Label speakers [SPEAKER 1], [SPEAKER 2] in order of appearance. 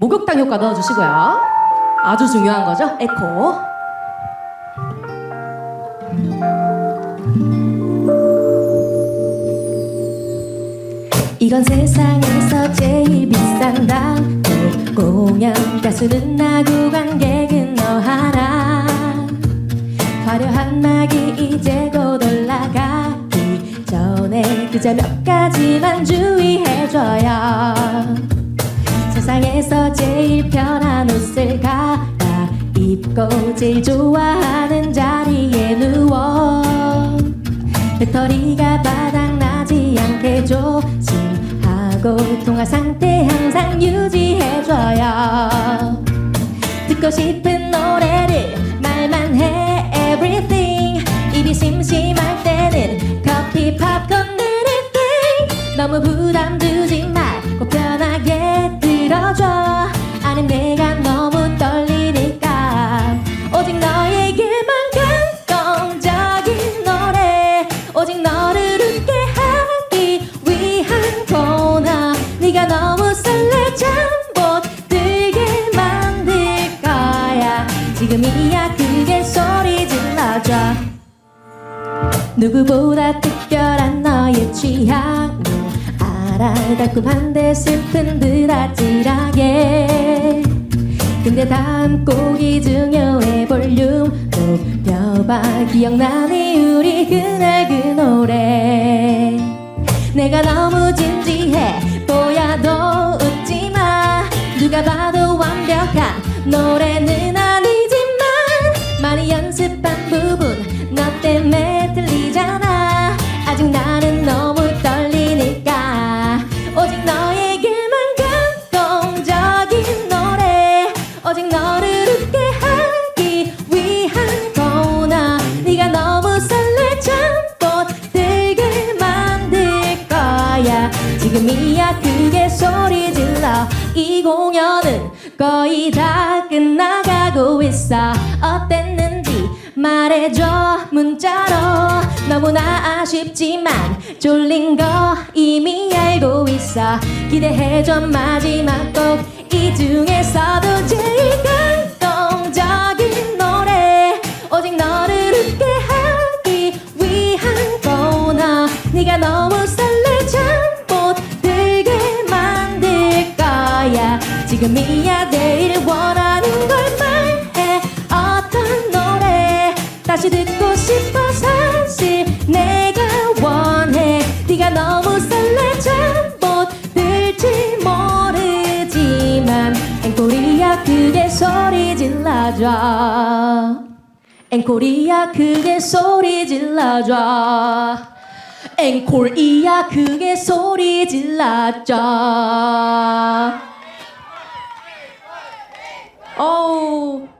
[SPEAKER 1] 목욕당 효과 넣어주시고요. 아주 중요한 거죠. 에코. 이건 세상에서 제일 비싼 담배 공연 가수는 나고 관객은 너 하나 화려한 낙이 이제 곧 올라가기 전에 그저 몇 가지만 주의해줘요 세상에서 제일 편한 옷을 갈아 입고 제일 좋아하는 자리에 누워. 배터리가 바닥나지 않게 조심하고 통화 상태 항상 유지해줘요. 듣고 싶은 노래를 말만 해 everything. 입이 심심할 때는 커피 팝콘 anything 너무 부담 지금이야 크게 소리 질러줘. 누구보다 특별한 너의 취향을 알아 달콤한데 슬픈 듯 아찔하게 근데 다음 곡이 중요해 볼륨 높여봐. 기억나니 우리 그날 그 노래. 내가 너무 진지해 보여도 웃지마. 누가 봐도 완벽한 노래 지금이야 크게 소리 질러. 이 공연은 거의 다 끝나가고 있어. 어땠는지 말해줘 문자로. 너무나 아쉽지만 졸린 거 이미 알고 있어. 기대해줘 마지막 곡. 이 중에서도 제일 감동적인 노래. 오직 너를 웃게 하기 위한 코너. 네가 너무 설 지금이야 내일 원하는 걸 말해. 어떤 노래 다시 듣고 싶어 사실 내가 원해. 네가 너무 설레 잠못 들지 모르지만 앵콜이야 크게 소리 질러줘 앵콜이야 크게 소리 질러줘 앵콜이야 크게 소리 질러줘 哦。